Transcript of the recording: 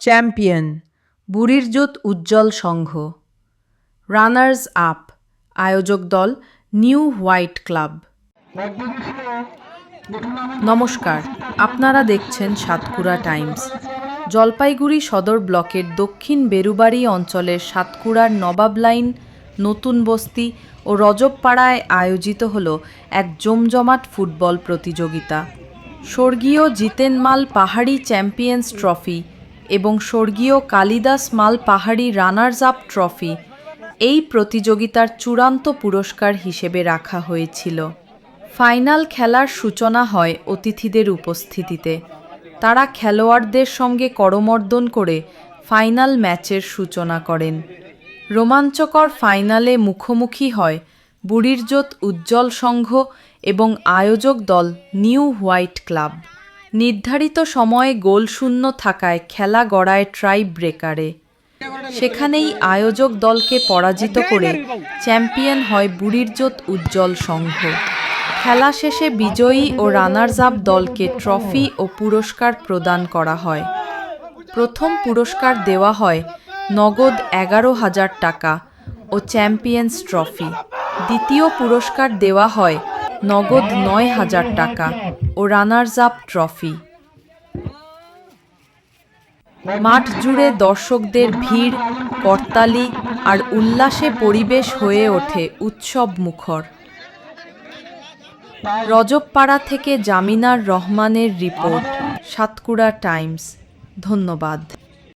Champion, বুড়ির জোত Ujjwal Sangha. Runners up, আয়োজক দল নিউ হোয়াইট ক্লাব। নমস্কার, আপনারা দেখছেন সাতকুড়া টাইমস। জলপাইগুড়ি সদর ব্লকের দক্ষিণ বেরুবাড়ি অঞ্চলের সাতকুড়ার নবাব লাইন, নতুন বস্তি ও রজবপাড়ায় আয়োজিত হল এক জমজমাট ফুটবল প্রতিযোগিতা। স্বর্গীয় জিতেন মাল পাহাড়ি চ্যাম্পিয়ন্স ট্রফি এবং স্বর্গীয় কালিদাস মাল পাহাড়ি রানার্স আপ ট্রফি এই প্রতিযোগিতার চূড়ান্ত পুরস্কার হিসেবে রাখা হয়েছিল। ফাইনাল খেলার সূচনা হয় অতিথিদের উপস্থিতিতে। তারা খেলোয়াড়দের সঙ্গে করমর্দন করে ফাইনাল ম্যাচের সূচনা করেন। রোমাঞ্চকর ফাইনালে মুখোমুখি হয় বুড়িরজোত উজ্জ্বল সংঘ এবং আয়োজক দল নিউ হোয়াইট ক্লাব। নির্ধারিত সময়ে গোলশূন্য থাকায় খেলা গড়ায় ট্রাই ব্রেকারে সেখানেই আয়োজক দলকে পরাজিত করে চ্যাম্পিয়ন হয় বুড়িরজোত উজ্জ্বল সংঘ। খেলা শেষে বিজয়ী ও রানার্স আপ দলকে ট্রফি ও পুরস্কার প্রদান করা হয়। প্রথম পুরস্কার দেওয়া হয় নগদ এগারো হাজার টাকা ও চ্যাম্পিয়ন্স ট্রফি দ্বিতীয় পুরস্কার দেওয়া হয় নগদ নয় হাজার টাকা ও রানার্স আপ ট্রফি। মাঠ জুড়ে দর্শকদের ভিড়, করতালি আর উল্লাসে পরিবেশ হয়ে ওঠে উৎসব মুখর। রজবপাড়া থেকে জামিনার রহমানের রিপোর্ট সাতকুড়া টাইমস। ধন্যবাদ।